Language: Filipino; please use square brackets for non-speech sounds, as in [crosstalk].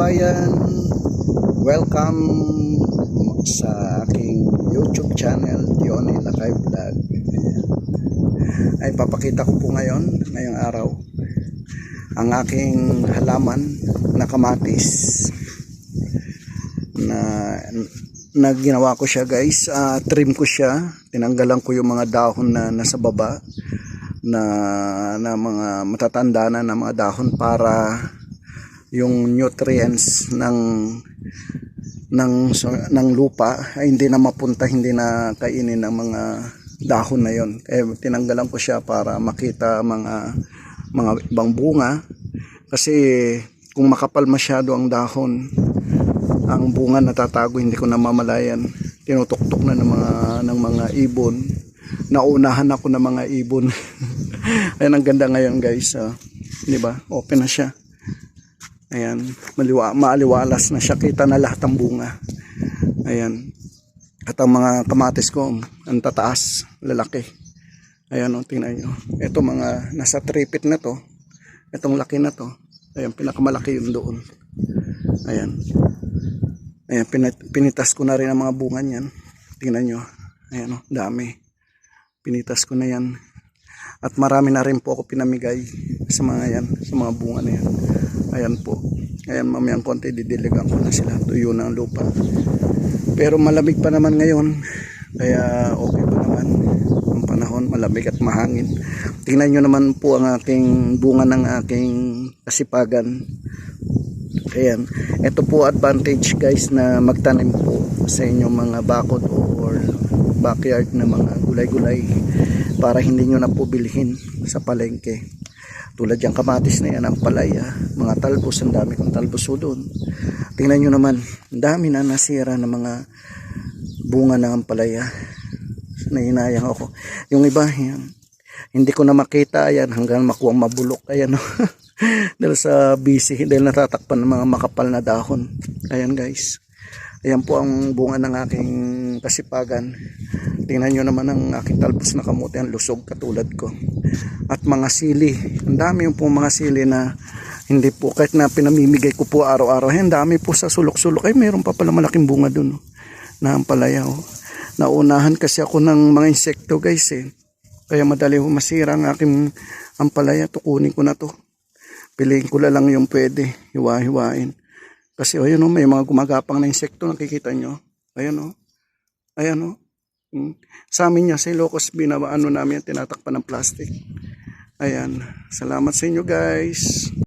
kababayan, welcome sa aking YouTube channel, Diony Lakay Vlog. Ay papakita ko po ngayon, ngayong araw, ang aking halaman na kamatis na na ginawa ko siya guys Ah, trim ko siya tinanggalan ko yung mga dahon na nasa baba na na mga matatanda na na mga dahon para yung nutrients ng ng ng lupa ay hindi na mapunta hindi na kainin ng mga dahon na yon kaya tinanggalan ko siya para makita mga mga ibang bunga. Kasi kung makapal masyado ang dahon ang bunga natatago hindi ko namamalayan. Tinutuktok na ng mga ng mga ibon. Naunahan ako ng mga ibon. [laughs] Ayan ang ganda ngayon guys ah. di ba? Open na siya ayan maliwa, maaliwalas na siya. Kita na lahat ng bunga. Ayan. At ang mga kamatis ko ang tataas lalaki. Ayan o tingnan nyo. Ito mga nasa 3 feet na to. Itong laki na to. Ayan pinakamalaki yun doon. Ayan. Ayan, pinit, pinitas ko na rin ang mga bunga niyan. Tingnan nyo. Ayan o, dami. Pinitas ko na yan. At marami na rin po ako pinamigay sa mga yan, sa mga bunga na yan. Ayan po. Ayan, mamayang konti, didiligan ko na sila. Tuyo na ang lupa. Pero malamig pa naman ngayon. Kaya okay pa naman ang panahon. Malamig at mahangin. Tingnan nyo naman po ang aking bunga ng aking kasipagan. Ayan. Ito po advantage guys na magtanim po sa inyong mga bakod or backyard na mga gulay-gulay para hindi nyo na po bilhin sa palengke. Tulad yung kamatis na yan, ang palaya, mga talbos, ang dami kong talbos po doon. Tingnan nyo naman, ang dami na nasira ng mga bunga ng palaya. Nahinayang ako. Yung iba, yan, hindi ko na makita yan hanggang makuha mabulok. Ayan, no? [laughs] dahil sa busy, dahil natatakpan ng mga makapal na dahon. Ayan guys. Ayan po ang bunga ng aking kasipagan. Tingnan nyo naman ang aking talbos na kamote, ang lusog katulad ko. At mga sili. Ang dami yung po mga sili na hindi po, kahit na pinamimigay ko po araw-araw. Ay, ang dami po sa sulok-sulok. Ay, mayroon pa pala malaking bunga dun. Oh, na ang palaya. Oh. Naunahan kasi ako ng mga insekto guys eh. Kaya madali ho masira ang aking ampalaya. Tukunin ko na to. Piliin ko lang yung pwede. Hiwa-hiwain. Kasi oh, yun, oh, may mga gumagapang na insekto. Nakikita nyo. Ayan o. Oh. Ayan o. Oh. Hmm. Sa amin niya, sa Ilocos, binawa namin, tinatakpan ng plastic. Ayan. Salamat sa inyo guys.